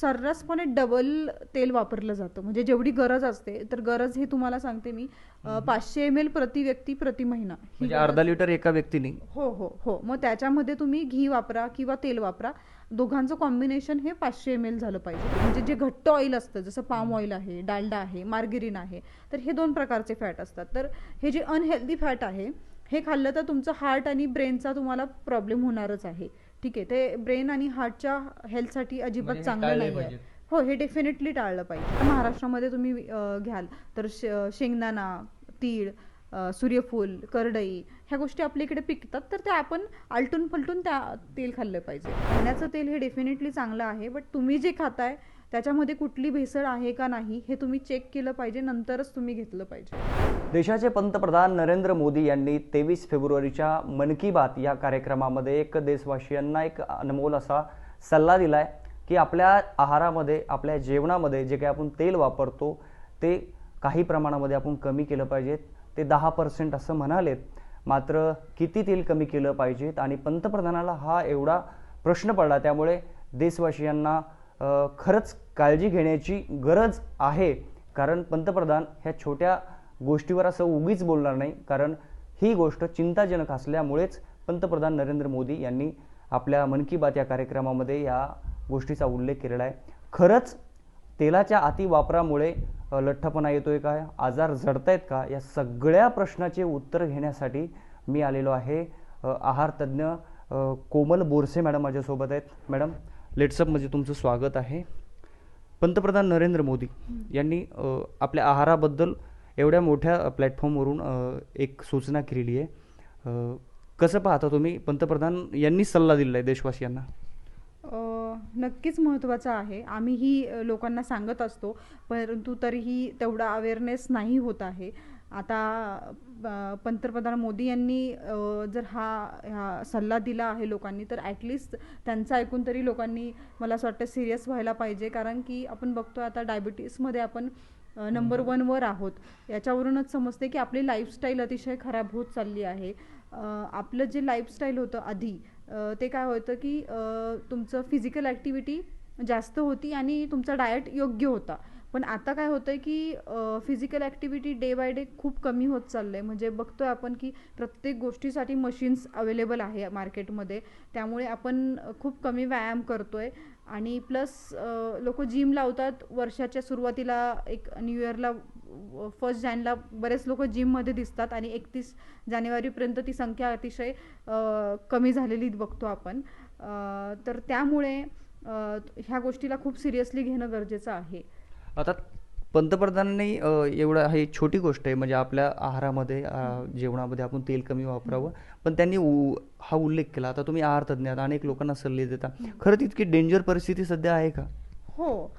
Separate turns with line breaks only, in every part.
सर्रासपणे डबल तेल वापरलं जातं. म्हणजे जेवढी गरज असते तर गरज हे तुम्हाला सांगते मी. पाचशे एम एल प्रति व्यक्ती प्रति महिना.
म्हणजे अर्धा लिटर एका व्यक्तीने.
हो हो हो. मग त्याच्यामध्ये तुम्ही घी वापरा किंवा तेल वापरा. दोघांचं कॉम्बिनेशन हे पाचशे एम एल झालं पाहिजे. म्हणजे जे घट्ट ऑइल असतं जसं पाम ऑइल आहे डालडा आहे मार्गेरिन आहे तर हे दोन प्रकारचे फॅट असतात. तर हे जे अनहेल्दी फॅट आहे हे खाल्लं तर तुमचं हार्ट आणि ब्रेनचा तुम्हाला प्रॉब्लेम होणारच आहे. ठीक आहे. ते ब्रेन आणि हार्टच्या हेल्थसाठी अजिबात
म्हणजे
चांगलं नाही आहे. हो हे डेफिनेटली टाळलं पाहिजे. महाराष्ट्रामध्ये तुम्ही घ्याल. तर शेंगदाणा तीळ सूर्यफूल करडई ह्या गोष्टी आपल्या इकडे पिकतात. तर ते आपण आलटून पलटून त्या तेल खाल्लं पाहिजे. खाण्याचं तेल हे डेफिनेटली चांगलं आहे बट तुम्ही जे खाताय त्याच्यामध्ये कुठली भेसळ आहे का नाही हे तुम्ही चेक केलं पाहिजे. नंतरच तुम्ही घेतलं पाहिजे.
देशाचे पंतप्रधान नरेंद्र मोदी यांनी तेवीस फेब्रुवारीच्या मन की बात या कार्यक्रमामध्ये एक देशवासियांना एक अनमोल असा सल्ला दिला आहे की आपल्या आहारामध्ये आपल्या जेवणामध्ये जे काही आपण तेल वापरतो ते काही प्रमाणामध्ये आपण कमी केलं पाहिजेत. ते दहा पर्सेंट असं म्हणालेत. मात्र किती तेल कमी केलं पाहिजेत? आणि पंतप्रधानाला हा एवढा प्रश्न पडला. त्यामुळे देशवासियांना खरंच काळजी घेण्याची गरज आहे. कारण पंतप्रधान ह्या छोट्या गोष्टीवर असं उगीच बोलणार नाही कारण ही गोष्ट चिंताजनक असल्यामुळेच पंतप्रधान नरेंद्र मोदी यांनी आपल्या मन की बात या कार्यक्रमामध्ये या गोष्टीचा उल्लेख केलेला आहे. खरंच तेलाच्या अतिवापरामुळे लठ्ठपणा येतोय का आजार जडतायत का या सगळ्या प्रश्नाचे उत्तर घेण्यासाठी मी आलेलो आहे. आहार तज्ज्ञ कोमल बोरसे मॅडम माझ्यासोबत आहेत. मॅडम लेट्सअप म्हणजे तुमचं स्वागत आहे. पंतप्रधान नरेंद्र मोदी यांनी आपल्या आहाराबद्दल एवढ्या मोठ्या प्लॅटफॉर्मवरून एक सूचना केलेली आहे. कसं पाहता तुम्ही? पंतप्रधान यांनी सल्ला दिलेला आहे देशवासियांना.
नक्कीच महत्त्वाचं आहे. आम्हीही ही लोकांना सांगत असतो परंतु तरीही तेवढा अवेअरनेस नाही होत आहे. आता पंतप्रधान मोदी यांनी जर हा हा सल्ला दिला आहे लोकांनी तर ॲटलिस्ट त्यांचं ऐकून तरी लोकांनी मला असं वाटतं सिरियस व्हायला पाहिजे. कारण की आपण बघतो आता डायबिटीसमध्ये आपण नंबर वनवर आहोत. याच्यावरूनच समजते की आपली लाईफस्टाईल अतिशय खराब होत चालली आहे. आपलं जे लाईफस्टाईल होतं आधी ते काय होतं की तुमचं फिजिकल ॲक्टिव्हिटी जास्त होती आणि तुमचा डाएट योग्य होता. पण आता काय होतंय की physical activity day by day खूप कमी होत चाललं आहे म्हणजे बघतोय आपण की प्रत्येक गोष्टीसाठी मशीन्स अवेलेबल आहे मार्केटमध्ये त्यामुळे आपण खूप कमी व्यायाम करतोय. आणि प्लस लोक जिम लावतात वर्षाच्या सुरुवातीला एक न्यू इयरला फर्स्ट जॅनला बरेच लोक जिममध्ये दिसतात. आणि एकतीस जानेवारीपर्यंत ती संख्या अतिशय कमी झालेली बघतो आपण. तर त्यामुळे ह्या गोष्टीला खूप सिरियसली घेणं गरजेचं आहे.
आता पंतप्रधानांनी एवढं ही छोटी गोष्ट आहे म्हणजे आपल्या आहारामध्ये जेवणामध्ये आपण तेल कमी वापरावं. पण त्यांनी हा उल्लेख केला. आता तुम्ही आहार तज्ज्ञ आहात अनेक लोकांना सल्ले देता. खरंच इतकी डेंजर परिस्थिती सध्या आहे का?
हो.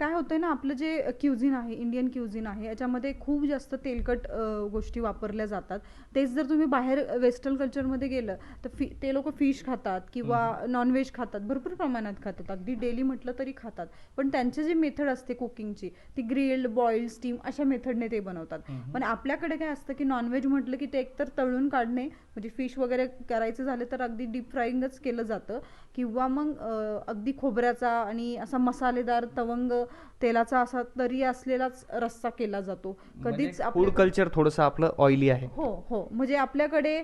काय होतंय ना आपलं जे क्युझिन आहे इंडियन क्युझिन आहे याच्यामध्ये खूप जास्त तेलकट गोष्टी वापरल्या जातात. तेच जर तुम्ही बाहेर वेस्टर्न कल्चरमध्ये गेलं तर फि ते लोक फिश खातात किंवा नॉनव्हेज खातात. भरपूर प्रमाणात खातात. अगदी डेली म्हटलं तरी खातात. पण त्यांची जी मेथड असते कुकिंगची ती ग्रिल्ड बॉइल्ड स्टीम अशा मेथडने ते बनवतात. पण आपल्याकडे काय असतं की नॉनव्हेज म्हटलं की ते एकतर तळून काढणे म्हणजे फिश वगैरे करायचं झालं तर अगदी डीप फ्राईंगच केलं जातं. किंवा मग अगदी खोबऱ्याचा आणि असा मसालेदार तवंग तेलाचा असा तरी असलेलाच रस्सा केला जातो. कधीच
फूड कल्चर थोडंसं आपलं ऑइली आहे.
हो हो. म्हणजे आपल्याकडे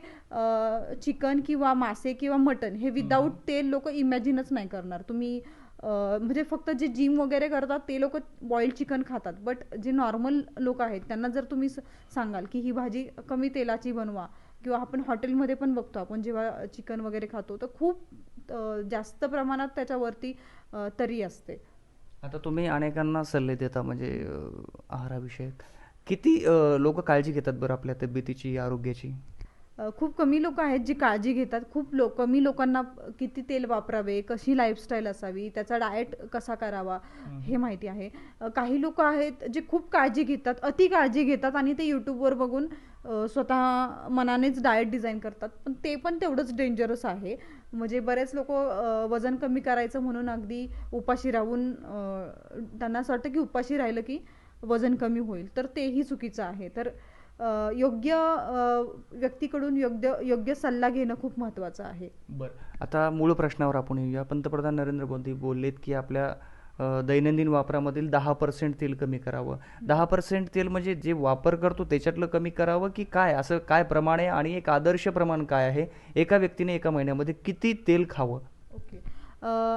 चिकन किंवा मासे किंवा मटन हे विदाऊट तेल लोक इमॅजिनच नाही करणार. तुम्ही म्हणजे फक्त जे जिम वगैरे करतात ते लोक बॉइल्ड चिकन खातात. बट जे नॉर्मल लोक आहेत त्यांना जर तुम्ही सांगाल की ही भाजी कमी तेलाची बनवा किंवा आपण हॉटेलमध्ये पण बघतो आपण जेव्हा चिकन वगैरे खातो तर खूप जास्त प्रमाणात त्याच्यावरती तरी असते.
आता तुम्ही अनेकांना सल्ले देता म्हणजे आहाराविषयक. किती लोक काळजी घेतात बरं आपल्या तब्येतीची आरोग्याची?
खूप कमी लोक आहेत जी काळजी घेतात. खूप लो कमी लोकांना किती तेल वापरावे कशी लाईफस्टाईल असावी त्याचा डाएट कसा करावा हे माहिती आहे. काही लोक आहेत जे खूप काळजी घेतात अति काळजी घेतात आणि ते यूट्यूबवर बघून स्वतः मनानेच डाएट डिझाईन करतात. पण ते पण तेवढंच डेंजरस आहे. म्हणजे बरेच लोक वजन कमी करायचं म्हणून अगदी उपाशी राहून त्यांना असं वाटतं की उपाशी राहिलं की वजन कमी होईल. तर तेही चुकीचं आहे. तर योग्य व्यक्तीकडून योग्य योग्य सल्ला घेणं खूप महत्त्वाचं आहे.
बरं. आता मूळ प्रश्नावर आपण येऊया. पंतप्रधान नरेंद्र मोदी बोललेत की आपल्या दैनंदिन वापरामधील दहा पर्सेंट तेल कमी करावं. दहा पर्सेंट तेल म्हणजे जे वापर करतो त्याच्यातलं कमी करावं की काय? असं काय प्रमाण आहे आणि एक आदर्श प्रमाण काय आहे? एका व्यक्तीने एका महिन्यामध्ये किती तेल खावं?
ओके.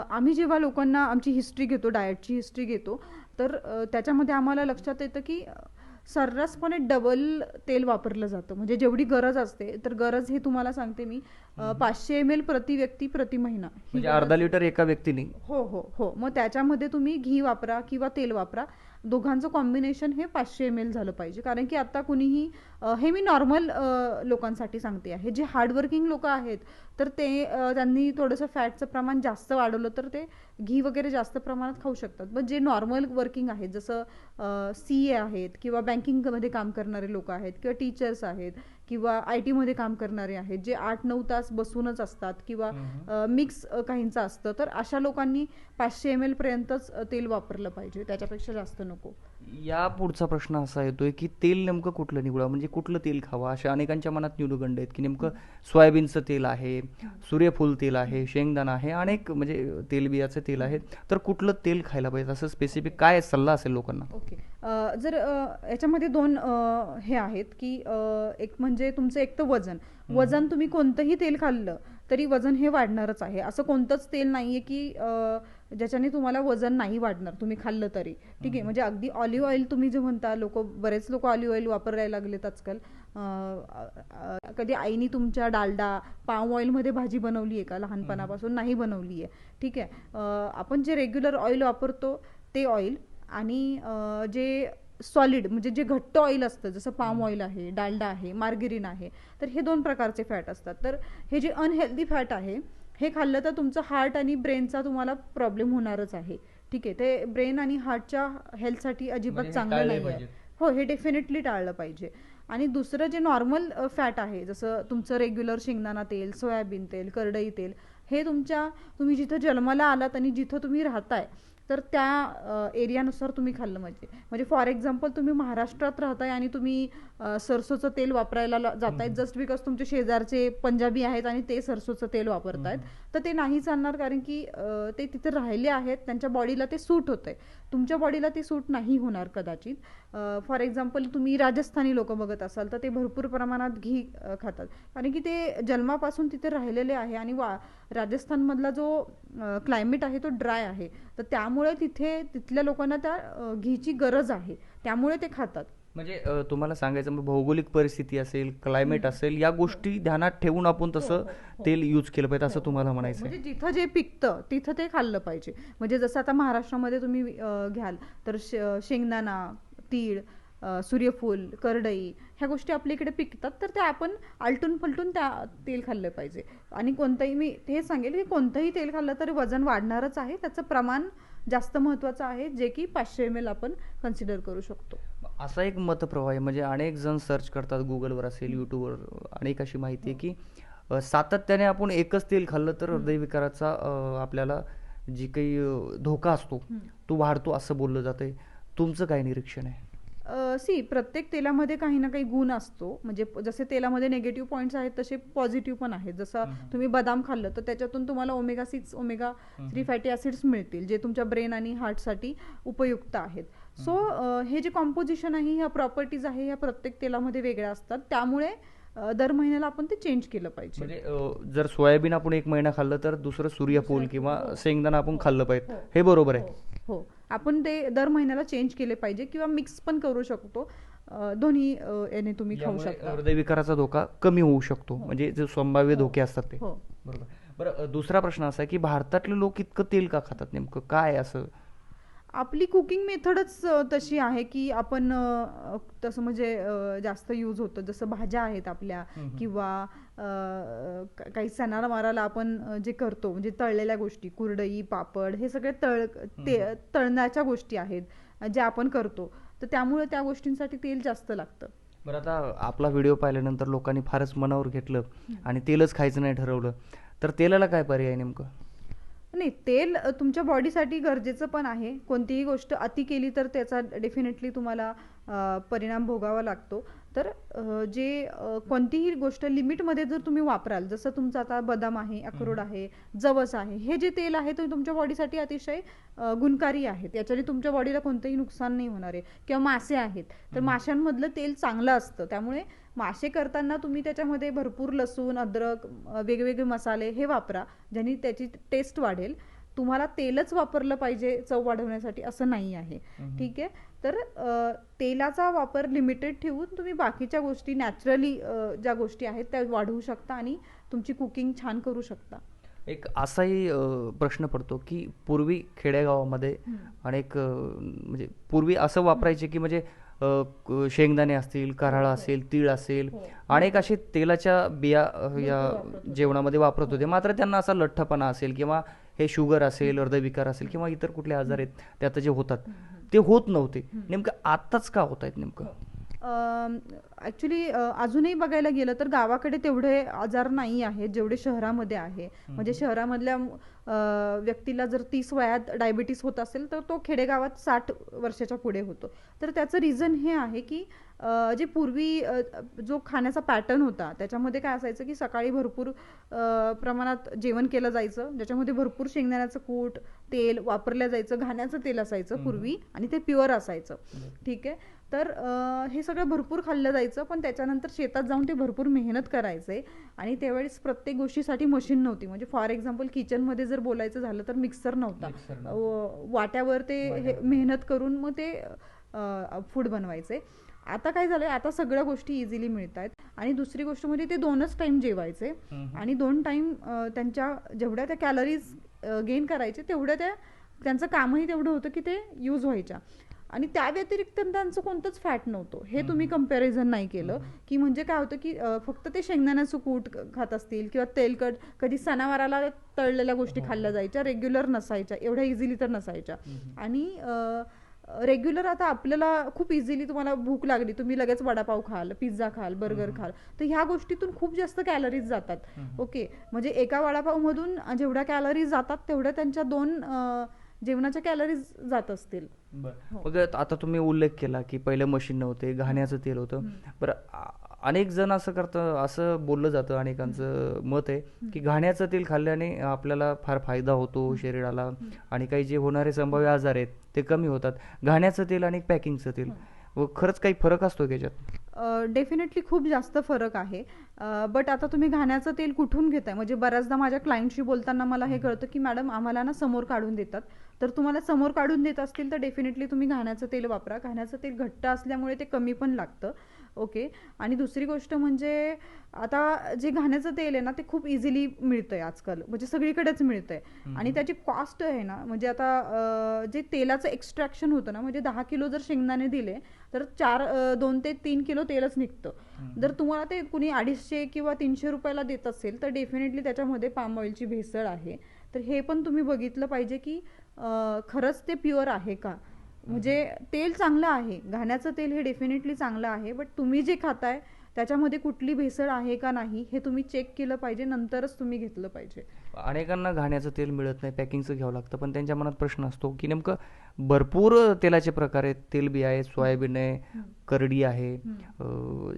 आम्ही जेव्हा लोकांना आमची हिस्ट्री घेतो डाएटची हिस्ट्री घेतो तर त्याच्यामध्ये आम्हाला लक्षात येतं की सर्रासपणे डबल तेल वापरलं जातं. म्हणजे जेवढी गरज असते तर गरज हे तुम्हाला सांगते मी पाचशे एम एल प्रति व्यक्ती प्रति महिना
म्हणजे अर्धा लिटर एका व्यक्तीने.
हो हो हो. मग त्याच्यामध्ये तुम्ही घी वापरा किंवा तेल वापरा. दोघांचं कॉम्बिनेशन हे पाचशे एम एल झालं पाहिजे. कारण की आता कुणीही हे मी नॉर्मल लोकांसाठी सांगते आहे. जे हार्डवर्किंग लोक आहेत तर ते त्यांनी थोडंसं फॅटचं प्रमाण जास्त वाढवलं तर ते घी वगैरे जास्त प्रमाणात खाऊ शकतात. पण जे नॉर्मल वर्किंग आहेत जसं सी ए आहेत किंवा बँकिंगमध्ये काम करणारे लोक आहेत किंवा टीचर्स आहेत किंवा आय टीमध्ये काम करणारे आहेत जे आठ नऊ तास बसूनच असतात किंवा मिक्स काहींचं असतं तर अशा लोकांनी पाचशे एम एलपर्यंतच तेल वापरलं पाहिजे त्याच्यापेक्षा जास्त नको.
या पुढचा प्रश्न असा येतोय की तेल नेमकं कुठलं निवडावं म्हणजे कुठलं तेल खावं? अशा अनेकांच्या मनात न्यूनगंड आहेत की नेमकं सोयाबीनचं तेल आहे सूर्यफूल तेल आहे शेंगदाणा आहे अनेक म्हणजे तेलबियाचं तेल आहे. तर कुठलं तेल खायला पाहिजे? असं स्पेसिफिक काय सल्ला असेल लोकांना?
ओके. जर याच्यामध्ये दोन हे आहेत की एक म्हणजे तुमचं एक तर वजन. वजन तुम्ही कोणतंही तेल खाल्लं तरी वजन हे वाढणारच आहे. असं कोणतंच तेल नाहीये की ज्याच्याने तुम्हाला वजन नाही वाढणार तुम्ही खाल्लं तरी. ठीक आहे म्हणजे अगदी ऑलिव्ह ऑइल तुम्ही जे म्हणता लोक बरेच लोक ऑलिव्ह ऑइल वापरायला लागलेत आजकाल. कधी आईनी तुमच्या डालडा पाम ऑइलमध्ये भाजी बनवली आहे का? लहानपणापासून नाही बनवली आहे. ठीक आहे आपण जे रेग्युलर ऑइल वापरतो ते ऑइल आणि जे सॉलिड म्हणजे जे घट्ट ऑइल असतं जसं पाम ऑइल आहे डालडा आहे मार्गेरिन आहे तर हे दोन प्रकारचे फॅट असतात. तर हे जे अनहेल्दी फॅट आहे हे खाल्लं तर तुमचं हार्ट आणि ब्रेनचा तुम्हाला प्रॉब्लेम होणारच आहे. ठीक आहे ते ब्रेन आणि हार्टच्या हेल्थसाठी अजिबात
म्हणजे
चांगलं नाही आहे. हो हे डेफिनेटली टाळलं पाहिजे. आणि दुसरं जे नॉर्मल फॅट आहे जसं तुमचं रेग्युलर शेंगदाणा तेल सोयाबीन तेल करडई तेल हे तुमच्या तुम्ही जिथं जन्माला आलात आणि जिथं तुम्ही राहताय तर त्या एरियानुसार तुम्ही खाल्लं म्हणजे. म्हणजे फॉर एक्झाम्पल तुम्ही महाराष्ट्रात राहताय आणि तुम्ही सरसोचं तेल वापरायला जातायत. जस्ट बिकॉज तुमचे शेजारचे पंजाबी आहेत आणि ते सरसोचं तेल वापरतायत. तर ते नाही चालणार कारण की ते तिथे राहिले आहेत त्यांच्या बॉडीला ते सूट होतंय. तुमच्या बॉडीला ते सूट नाही होणार कदाचित. फॉर एक्झाम्पल तुम्ही राजस्थानी लोक बघत असाल तर ते भरपूर प्रमाणात घी खातात. कारण की ते जन्मापासून तिथे राहिलेले आहे आणि वा राजस्थानमधला जो क्लायमेट आहे तो ड्राय आहे. तर त्यामुळे तिथे तिथल्या लोकांना त्या घीची गरज आहे. त्यामुळे ते खातात.
म्हणजे तुम्हाला सांगायचं मग भौगोलिक परिस्थिती असेल क्लायमेट असेल या गोष्टी ध्यानात ठेवून आपण तसं तेल यूज केलं पाहिजे असं तुम्हाला म्हणायचं
म्हणजे जिथं जे पिकतं तिथं ते खाल्लं पाहिजे. म्हणजे जसं आता महाराष्ट्रामध्ये तुम्ही घ्याल तर शेंगदाणा तीळ सूर्यफूल करडई ह्या गोष्टी आपल्या इकडे पिकतात तर ते आपण आलटून पलटून त्या तेल खाल्लं पाहिजे. आणि कोणतंही मी हे सांगेल की कोणतंही तेल खाल्लं तरी वजन वाढणारच आहे. त्याचं प्रमाण जास्त महत्त्वाचं आहे जे की पाचशे एम एल आपण कन्सिडर करू शकतो.
असा एक मतप्रवाह आहे. म्हणजे अनेक जण सर्च करतात गुगलवर असेल यूट्यूबवर अनेक अशी माहिती आहे की सातत्याने आपण एकच तेल खाल्लं तर हृदयविकाराचा आपल्याला जी काही धोका असतो तो वाढतो असं बोललं जातंय. तुमचं काय निरीक्षण आहे?
सी प्रत्येक तेलामध्ये काही ना काही गुण असतो. म्हणजे जसे तेलामध्ये निगेटिव्ह पॉईंट्स आहेत तसे पॉझिटिव्ह पण आहेत. जसं तुम्ही बदाम खाल्लं तर त्याच्यातून तुम्हाला omega six omega three fatty acids मिळतील जे तुमच्या ब्रेन आणि हार्टसाठी उपयुक्त आहेत. सो हे जे कॉम्पोजिशन आहे ह्या प्रॉपर्टीज आहे ह्या प्रत्येक तेलामध्ये वेगळ्या असतात. त्यामुळे दर महिन्याला आपण ते चेंज केलं पाहिजे.
म्हणजे जर सोयाबीन आपण एक महिना खाल्लं तर दुसरं सूर्यफूल किंवा शेंगदाणा आपण खाल्लं पाहिजे. हे. बरोबर आहे.
हो. हो. आपण ते दर महिन्याला चेंज केले पाहिजे किंवा मिक्स पण करू शकतो. दोन्ही याने तुम्ही खाऊ शकता.
हृदयविकाराचा धोका कमी होऊ शकतो. म्हणजे जे संभाव्य धोके असतात ते.
हो.
बरोबर. बरं दुसरा प्रश्न असा आहे की भारतातले लोक इतकं तेल का खातात नेमकं? काय असं?
आपली कुकिंग मेथडच तशी आहे की आपण तसं म्हणजे जास्त यूज होतं. जसं भाज्या आहेत आपल्या किंवा काही सणावाराला आपण अ, जे करतो म्हणजे तळलेल्या गोष्टी कुरडई पापड हे सगळे तळ ते तळण्याच्या गोष्टी आहेत ज्या आपण करतो. तर त्यामुळे त्या गोष्टींसाठी तेल जास्त लागतं.
बरं आता आपला व्हिडिओ पाहिल्यानंतर लोकांनी फारच मनावर घेतलं आणि तेलच खायचं नाही ठरवलं. तर तेलाला काय पर्याय नेमकं?
नाही तेल तुमच्या बॉडीसाठी गरजेचं पण आहे. कोणतीही गोष्ट अति केली तर त्याचा डेफिनेटली तुम्हाला परिणाम भोगावा लागतो. तर जे कोणतीही गोष्ट लिमिटमध्ये जर तुम्ही वापराल जसं तुमचं आता बदाम आहे अक्रोड आहे जवस आहे हे जे तेल आहे ते तुमच्या बॉडीसाठी अतिशय गुणकारी आहे त्याच्याने तुमच्या बॉडीला कोणतंही नुकसान नाही होणार आहे. किंवा मासे आहेत. तर माशांमधलं तेल चांगलं असतं. त्यामुळे मासे करताना तुम्ही त्याच्यामध्ये भरपूर लसूण अद्रक वेगवेगळे मसाले हे वापरा ज्यांनी त्याची टेस्ट वाढेल. तुम्हाला तेलच वापरलं पाहिजे चव वाढवण्यासाठी असं नाही आहे. ठीक आहे? तर तेलाचा वापर लिमिटेड ठेवून तुम्ही बाकीच्या गोष्टी नॅचरली ज्या गोष्टी आहेत त्या वाढवू शकता आणि तुमची कुकिंग छान करू शकता.
एक असाही प्रश्न पडतो की पूर्वी खेडेगावामध्ये अनेक म्हणजे पूर्वी असं वापरायचे की म्हणजे शेंगदाणे असतील कराळा असेल तीळ असेल
हो.
अनेक असे तेलाच्या बिया या. जेवणामध्ये वापरत होते. मात्र त्यांना असा लठ्ठपणा असेल किंवा हे शुगर असेल हृदयविकार असेल किंवा इतर कुठले आजार आहेत ते आता जे होतात ते होत नव्हते. नेमकं आत्ताच का होत आहेत नेमकं
ॲक्च्युली अजूनही बघायला गेलं तर गावाकडे तेवढे आजार नाही आहेत जेवढे शहरामध्ये आहे. म्हणजे शहरामधल्या व्यक्तीला जर तीस वयात डायबिटीस होत असेल तर तो खेडेगावात साठ वर्षाच्या पुढे होतो. तर त्याचं रिझन हे आहे की जे पूर्वी जो खाण्याचा पॅटर्न होता त्याच्यामध्ये काय असायचं की सकाळी भरपूर प्रमाणात जेवण केलं जायचं ज्याच्यामध्ये भरपूर शेंगदाण्याचं कूट तेल वापरलं जायचं घाण्याचं तेल असायचं पूर्वी आणि ते प्युअर असायचं. ठीक आहे? तर हे सगळं भरपूर खाल्लं जायचं पण त्याच्यानंतर शेतात जाऊन ते भरपूर मेहनत करायचे आणि त्यावेळेस प्रत्येक गोष्टीसाठी मशीन नव्हती. म्हणजे फॉर एक्झाम्पल किचनमध्ये जर बोलायचं झालं तर मिक्सर नव्हता. वाट्यावर ते हे मेहनत करून मग ते फूड बनवायचे. आता काय झालंय आता सगळ्या गोष्टी इझिली मिळत आहेत आणि दुसरी गोष्ट म्हणजे ते दोनच टाइम जेवायचे. आणि दोन टाइम त्यांच्या जेवढ्या त्या कॅलरीज गेन करायचे तेवढ्या त्या त्यांचं कामही तेवढं होतं की ते यूज व्हायच्या. आणि त्या व्यतिरिक्त त्यांचं कोणतंच फॅट नव्हतं. हे तुम्ही कंपॅरिझन नाही केलं. की म्हणजे काय होतं की फक्त ते शेंगदाण्याचं कूट खात असतील किंवा तेलकट कधी सणावाराला तळलेल्या गोष्टी खाल्ल्या जायच्या रेग्युलर नसायच्या एवढ्या इझिली तर नसायच्या. आणि रेग्युलर आता आपल्याला खूप इझिली तुम्हाला भूक लागली तुम्ही लगेच वडापाव खाल पिझ्झा खाल बर्गर खाल. तर ह्या गोष्टीतून खूप जास्त कॅलरीज जातात. ओके. म्हणजे एका वडापावमधून जेवढ्या कॅलरीज जातात तेवढ्या त्यांच्या दोन जेवणाच्या कॅलरीज जात असतील. हो.
मग आता तुम्ही उल्लेख केला की पहिलं मशीन नव्हते घाण्याचं तेल होतं. बरं अनेक जण असं करतं असं बोललं जातं अनेकांचं मत आहे की घाण्याचं तेल खाल्ल्याने आपल्याला फार फायदा होतो शरीराला आणि काही जे होणारे संभाव्य आजार आहेत ते कमी होतात. घाण्याचं तेल आणि पॅकिंगचं तेल. व खरंच काही फरक असतो का याच्यात?
डेफिनेटली खूप जास्त फरक आहे. बट आता तुम्ही घाण्याचं तेल कुठून घेताय? म्हणजे बऱ्याचदा माझ्या क्लायंटशी बोलताना मला हे कळतं की मॅडम आम्हाला ना समोर काढून देतात. तर तुम्हाला समोर काढून देत असतील तर डेफिनेटली तुम्ही घाण्याचं तेल वापरा. घाण्याचं तेल घट्ट असल्यामुळे ते कमी पण लागतं. ओके. आणि दुसरी गोष्ट म्हणजे आता जे घाण्याचं तेल आहे ना ते खूप इझिली मिळतंय आजकाल. म्हणजे सगळीकडेच मिळतंय. आणि त्याची कॉस्ट आहे ना म्हणजे आता जे तेलाचं एक्स्ट्रॅक्शन होतं ना म्हणजे दहा किलो जर शेंगदाणे दिले तर चार दोन ते तीन किलो तेलच निघतं. जर तुम्हाला ते कुणी अडीचशे किंवा तीनशे रुपयाला देत असेल तर डेफिनेटली त्याच्यामध्ये पाम ऑइलची भेसळ आहे. तर हे पण तुम्ही बघितलं पाहिजे की खरंच ते प्युअर आहे का? म्हणजे तेल चांगलं आहे. घाण्याचं तेल हे डेफिनेटली चांगलं आहे. बट तुम्ही जे खाताय त्याच्यामध्ये कुठली भेसळ आहे का नाही हे तुम्ही चेक केलं पाहिजे नंतरच तुम्ही घेतलं पाहिजे.
अनेकांना घाण्याचं तेल मिळत नाही पॅकिंगचं घ्यावं लागतं. पण त्यांच्या मनात प्रश्न असतो की नेमकं भरपूर तेलाचे प्रकार आहेत. तेलबी आहे सोयाबीन आहे करडी आहे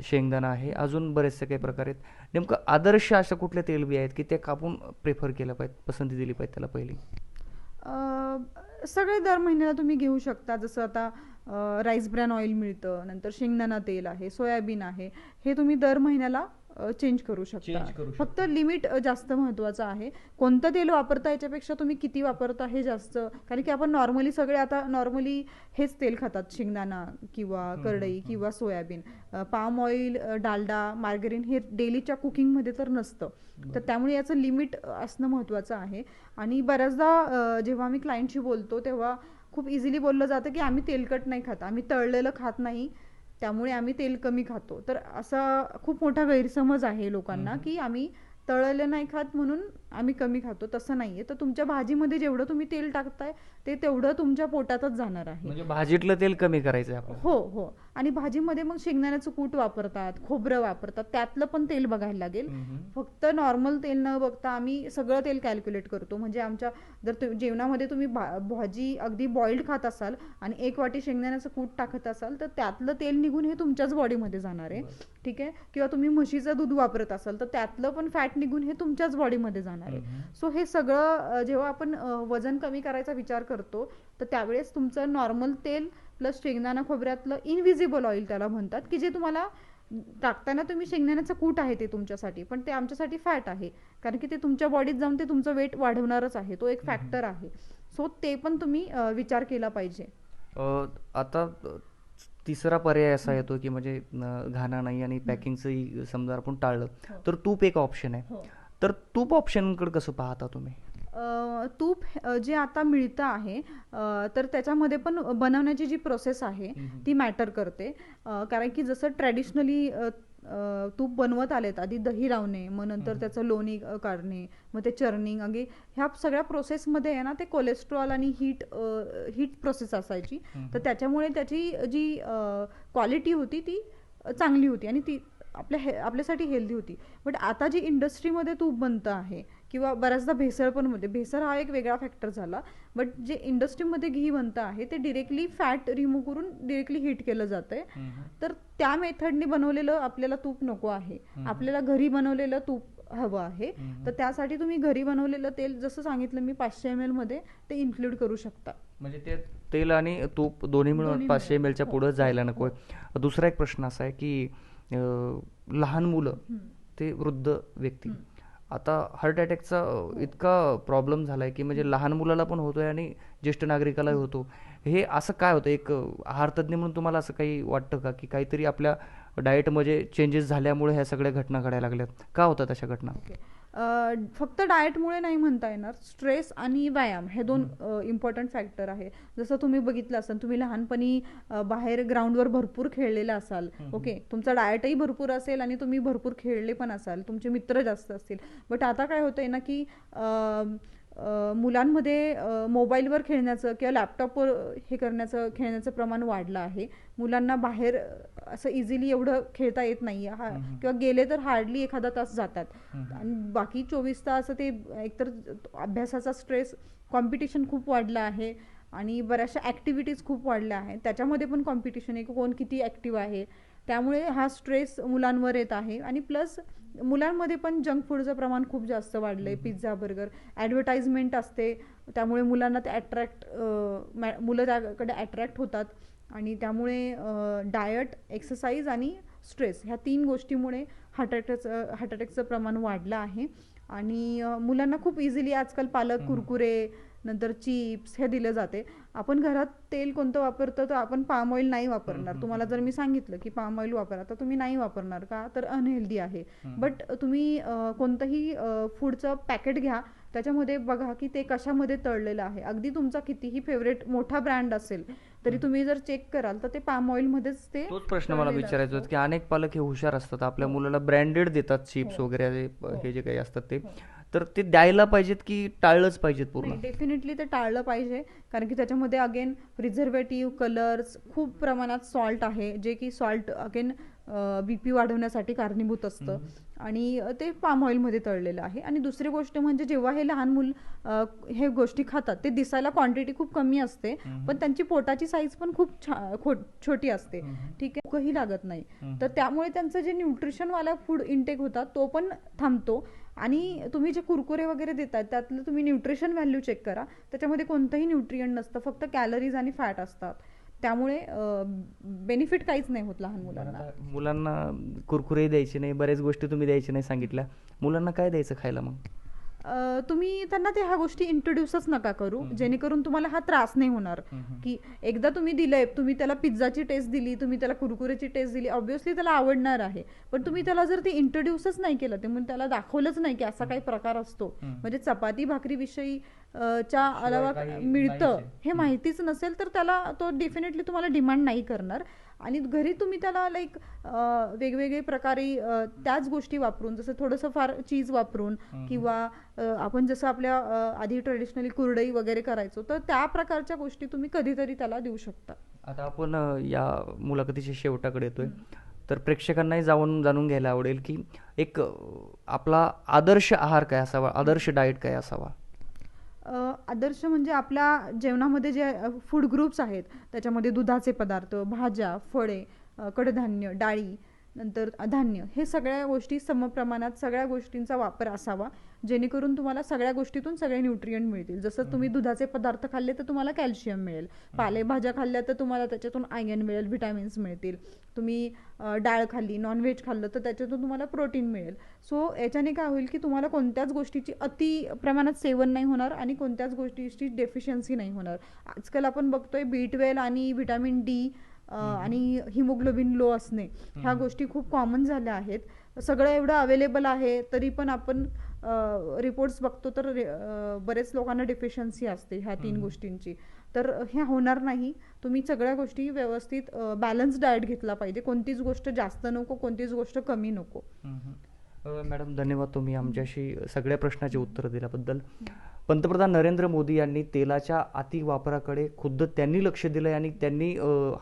शेंगदाणा आहे अजून बरेचसे काही प्रकार आहेत. नेमकं आदर्श अशा कुठले तेलबी आहेत की ते कापून प्रेफर केलं पाहिजे पसंती दिली पाहिजे त्याला पहिली?
सगळे दर महिन्याला तुम्ही घेऊ शकता. जसं आता राईस ब्रॅन ऑइल मिळतं नंतर शेंगदाणा तेल आहे सोयाबीन आहे हे तुम्ही दर महिन्याला चेंज करू शकता. फक्त लिमिट जास्त महत्वाचं आहे. कोणतं तेल वापरता याच्यापेक्षा तुम्ही किती वापरता हे जास्त. कारण की आपण नॉर्मली सगळे आता नॉर्मली हेच तेल खातात. शेंगदाणा किंवा करडई किंवा soybean. Palm oil Dalda margarine हे डेलीच्या कुकिंगमध्ये तर नसतं. तर त्यामुळे याचं लिमिट असणं महत्त्वाचं आहे. आणि बऱ्याचदा जेव्हा आम्ही क्लायंटशी बोलतो तेव्हा खूप इझिली बोललं जातं की आम्ही तेलकट नाही खात. आम्ही तळलेलं खात नाही. त्यामुळे आम्ही तेल कमी खातो. तर असा खूप मोठा गैरसमज आहे लोकांना की आम्ही तळलेलं नाही खात म्हणून आम्ही कमी खातो. तसं नाहीये. तर तुमच्या भाजीमध्ये जेवढं तुम्ही तेल टाकताय ते तेवढं तुमच्या पोटातच जाणार आहे.
म्हणजे भाजीतलं तेल कमी करायचं
हो हो. आणि भाजीमध्ये मग शेंगदाण्याचं कूट वापरतात खोबरं वापरतात. त्यातलं पण तेल बघायला लागेल. फक्त नॉर्मल तेल न बघता आम्ही सगळं तेल कॅल्क्युलेट करतो. म्हणजे आमच्या जर जेवणामध्ये तुम्ही भाजी अगदी बॉइल्ड खात असाल आणि एक वाटी शेंगदाण्याचं कूट टाकत असाल तर त्यातलं तेल निघून हे तुमच्याच बॉडीमध्ये जाणार आहे. ठीक आहे? किंवा तुम्ही म्हशीचं दूध वापरत असाल तर त्यातलं पण फॅट निघून हे तुमच्याच बॉडीमध्ये जाणार आहे. सो हे सगळं जेव्हा आपण वजन कमी करायचा विचार करतो तर त्यावेळेस तुमचं नॉर्मल तेल प्लस शेंगदाणा खोबऱ्यातलं इनविजिबल ऑइल त्याला म्हणतात की जे तुम्हाला टाकताना तुम्ही शेंगदाण्याचं कूट आहे ते तुमच्यासाठी पण ते आमच्यासाठी फॅट आहे. कारण की ते तुमच्या बॉडीत जाऊन ते तुमचं वेट वाढवणारच आहे तो एक फॅक्टर आहे. सो ते पण तुम्ही विचार केला पाहिजे.
आता तिसरा पर्याय असा येतो की म्हणजे घाणा नाही आणि पॅकिंगचंही समजा आपण टाळलं
हो.
तर तूप एक ऑप्शन आहे. तर तूप ऑप्शनकडे कसं पाहता तुम्ही?
तूप जे आता मिळतं आहे तर त्याच्यामध्ये पण बनवण्याची जी प्रोसेस आहे ती मॅटर करते. कारण की जसं ट्रॅडिशनली तूप बनवत आलेत आधी दही लावणे मग नंतर त्याचं लोणी काढणे मग ते चर्निंग अगे ह्या सगळ्या प्रोसेसमध्ये आहे ना ते कोलेस्ट्रॉल आणि हीट हीट प्रोसेस असायची. तर त्याच्यामुळे त्याची जी क्वालिटी होती ती चांगली होती आणि ती आपल्या हे आपल्यासाठी हेल्दी होती. बट आता जी इंडस्ट्रीमध्ये तूप बनतं आहे किंवा बऱ्याचदा भेसळ पण होते. भेसळ हा एक वेगळा फॅक्टर झाला. बट जे इंडस्ट्रीमध्ये घी बनतं आहे ते डिरेक्टली फॅट रिमूव्ह करून डिरेक्टली हीट केलं जातंय. तर त्या मेथडने बनवलेलं आपल्याला तूप नको आहे. आपल्याला घरी बनवलेलं तूप हवं आहे. तर त्यासाठी तुम्ही घरी बनवलेलं तेल जसं सांगितलं मी पाचशे एम एलमध्ये ते इन्क्लूड करू शकता.
म्हणजे ते तेल आणि तूप दोन्ही मिळून पाचशे एम. एलच्या
हो,
पुढं जायला. नको दुसरा एक प्रश्न असा आहे की लहान मुलं. ते वृद्ध व्यक्ती. आता हार्ट अटॅकचा इतका प्रॉब्लेम झाला आहे की म्हणजे लहान मुलाला पण होतोय आणि ज्येष्ठ नागरिकालाही होतो. हे असं काय होतं? एक आहारतज्ञ म्हणून तुम्हाला असं काही वाटतं का? की काहीतरी आपल्या डाएटमध्ये चेंजेस झाल्यामुळे ह्या सगळ्या घटना घडायला लागल्यात. का होतात अशा घटना?
फक्त डाएटमुळे नाही म्हणता येणार. स्ट्रेस आणि व्यायाम हे दोन इम्पॉर्टंट फॅक्टर आहे. जसं तुम्ही बघितलं असाल तुम्ही लहानपणी बाहेर ग्राउंडवर भरपूर खेळलेला असाल ओके तुमचा डाएटही भरपूर असेल आणि तुम्ही भरपूर खेळले पण असाल. तुमचे मित्र जास्त असतील. बट आता काय होतंय ना की मुलांमध्ये मोबाईलवर खेळण्याचं किंवा लॅपटॉपवर हे करण्याचं खेळण्याचं प्रमाण वाढलं आहे. मुलांना बाहेर असं इझिली एवढं खेळता येत नाही हा किंवा गेले तर हार्डली एखादा तास जातात. आणि बाकी चोवीस तास ते एकतर अभ्यासाचा स्ट्रेस कॉम्पिटिशन खूप वाढलं आहे. आणि बऱ्याचशा ॲक्टिव्हिटीज खूप वाढल्या आहेत. त्याच्यामध्ये पण कॉम्पिटिशन आहे की कोण किती ॲक्टिव्ह आहे. त्यामुळे हा स्ट्रेस मुलांवर येत आहे. आणि प्लस मुलांमध्ये पण जंक फूडचं प्रमाण खूप जास्त वाढलं आहे पिझ्झा बर्गर. ॲडव्हर्टाइजमेंट असते. त्यामुळे मुलांना ते अट्रॅक्ट मुलं त्याकडे अट्रॅक्ट होतात. आणि त्यामुळे डायट एक्सरसाइज आणि स्ट्रेस ह्या तीन गोष्टीमुळे हार्ट अटॅकचं हार्ट अटॅकचं प्रमाण वाढलं आहे. आणि मुलांना खूप इझिली आजकाल पालक कुरकुरे नंतर चिप्स हे दिलं जाते. आपण घरात तेल कोणतं वापरतो तर आपण पाम ऑइल नाही वापरणार. तुम्हाला जर मी सांगितलं की पाम ऑइल वापरा तर तुम्ही नाही वापरणार का? तर अनहेल्दी आहे. बट तुम्ही कोणतंही फूडचं पॅकेट घ्या. त्याच्यामध्ये बघा की ते कशामध्ये तळलेलं आहे. अगदी तुमचा कितीही फेवरेट मोठा ब्रँड असेल तरी तुम्ही जर चेक कराल तर ते पाम ऑइलमध्येच ते
तोच प्रश्न मला विचारायचा होता. की अनेक पालक हे हुशार असतात. आपल्या मुलाला ब्रँडेड देतात चिप्स
हो.
वगैरे हे-
हो.
हे. जे काही असतात ते.
हो.
तर ते द्यायला पाहिजेत की टाळलंच पाहिजेत पूर्ण?
डेफिनेटली ते टाळलं पाहिजे. कारण की त्याच्यामध्ये अगेन प्रिझर्वेटिव्ह कलर्स खूप प्रमाणात सॉल्ट आहे जे की सॉल्ट अगेन बी पी वाढवण्यासाठी कारणीभूत असतं. आणि ते पाम ऑइलमध्ये तळलेलं आहे. आणि दुसरी गोष्ट म्हणजे जेव्हा हे लहान मूल हे गोष्टी खातात ते दिसायला क्वांटिटी खूप कमी असते पण त्यांची पोटाची साईज पण खूप छोटी असते. ठीक आहे? लागत नाही. तर त्यामुळे त्यांचं जे न्यूट्रिशनवाला फूड इंटेक होता तो पण थांबतो. आणि तुम्ही जे कुरकुरे वगैरे देतात त्यातलं तुम्ही न्यूट्रिशन व्हॅल्यू चेक करा. त्याच्यामध्ये कोणतंही न्यूट्रियन नसतं फक्त कॅलरीज आणि फॅट असतात. त्यामुळे बेनिफिट काहीच नाही होत लहान मुलांना.
मुलांना कुरकुरे द्यायचे नाही बऱ्याच गोष्टी तुम्ही द्यायच्या नाही सांगितल्या. मुलांना काय द्यायचं खायला मग?
तुम्ही त्यांना ते ह्या गोष्टी इंट्रोड्यूसच नका करू. जेणेकरून तुम्हाला हा त्रास नाही होणार. की एकदा तुम्ही दिलंय तुम्ही त्याला पिझ्झाची टेस्ट दिली तुम्ही त्याला कुरकुरेची टेस्ट दिली ऑब्व्हियसली त्याला आवडणार आहे. पण तुम्ही त्याला जर ते इंट्रोड्यूसच नाही केलं ते म्हणजे त्याला दाखवलंच नाही की असा काही प्रकार असतो. म्हणजे चपाती भाकरीविषयी अ, च्या अलावा मिळतं. हे माहितीच नसेल तर त्याला तो डेफिनेटली तुम्हाला डिमांड नाही करणार. आणि घरी तुम्ही त्याला लाईक वेगवेगळे प्रकारे त्याच गोष्टी वापरून जसं थोडंसं फार चीज वापरून किंवा आपण जसं आपल्या आधी ट्रेडिशनली कुरडई वगैरे करायचो तर त्या प्रकारच्या गोष्टी तुम्ही कधीतरी त्याला देऊ शकता.
आता आपण या मुलाखतीच्या शेवटाकडे येतोय. तर प्रेक्षकांनाही जाऊन जाणून घ्यायला आवडेल की एक आपला आदर्श आहार काय असावा? आदर्श डाएट काय असावा?
आदर्श म्हणजे आपल्या जेवणामध्ये जे फूड ग्रुप्स आहेत त्याच्यामध्ये दुधाचे पदार्थ भाज्या फळे कडधान्य डाळी नंतर धान्य हे सगळ्या गोष्टी समप्रमाणात सगळ्या गोष्टींचा वापर असावा. जेणेकरून तुम्हाला सगळ्या गोष्टीतून सगळे न्यूट्रियंट मिळतील. जसं तुम्ही दुधाचे पदार्थ खाल्ले तर तुम्हाला कॅल्शियम मिळेल. पालेभाज्या खाल्ल्या तर तुम्हाला त्याच्यातून आयर्न मिळेल व्हिटॅमिन्स मिळतील. तुम्ही डाळ खाल्ली नॉनव्हेज खाल्लं तर त्याच्यातून तुम्हाला प्रोटीन मिळेल. सो याच्याने काय होईल की तुम्हाला कोणत्याच गोष्टीची अति प्रमाणात सेवन नाही होणार आणि कोणत्याच गोष्टीची डेफिशियन्सी नाही होणार. आजकाल आपण बघतोय बी ट्वेल्व आणि व्हिटॅमिन डी आणि हिमोग्लोबिन लो असणे ह्या गोष्टी खूप कॉमन झाल्या आहेत. सगळं एवढं अवेलेबल आहे तरी पण आपण रिपोर्ट्स बघतो तर बरेच लोकांना डेफिशियन्सी असते ह्या तीन गोष्टींची. तर हे होणार नाही. तुम्ही सगळ्या गोष्टी व्यवस्थित बॅलन्स डाएट घेतला पाहिजे. कोणतीच गोष्ट जास्त नको कोणतीच गोष्ट कमी नको.
मॅडम धन्यवाद तुम्ही आमच्याशी सगळ्या प्रश्नाचे उत्तर दिल्याबद्दल. पंतप्रधान नरेंद्र मोदी यांनी तेलाच्या अति वापराकडे खुद्द त्यांनी लक्ष दिलंय आणि त्यांनी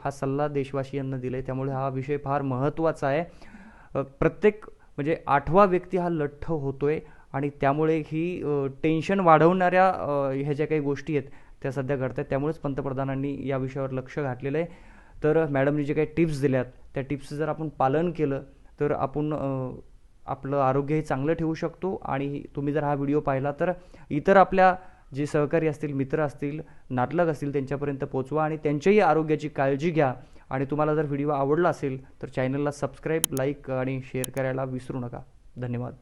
हा सल्ला देशवासियांना दिलाय. त्यामुळे हा विषय फार महत्त्वाचा आहे. प्रत्येक म्हणजे आठवा व्यक्ती हा लठ्ठ होतोय. आणि त्यामुळे ही टेन्शन वाढवणाऱ्या ह्या ज्या काही गोष्टी आहेत त्या सध्या घडत आहेत त्यामुळेच पंतप्रधानांनी या विषयावर लक्ष घातलेलं आहे तर मॅडमनी जे काही टिप्स दिल्यात त्या टिप्सचं जर आपण पालन केलं तर आपण आपलं आरोग्यही चांगलं ठेवू शकतो. आणि तुम्ही जर हा व्हिडिओ पाहिला तर इतर आपल्या जे सहकारी असतील मित्र असतील नातलग असतील त्यांच्यापर्यंत पोचवा आणि त्यांच्याही आरोग्याची काळजी घ्या. आणि तुम्हाला जर व्हिडिओ आवडला असेल तर चॅनलला सबस्क्राईब लाईक आणि शेअर करायला विसरू नका. धन्यवाद.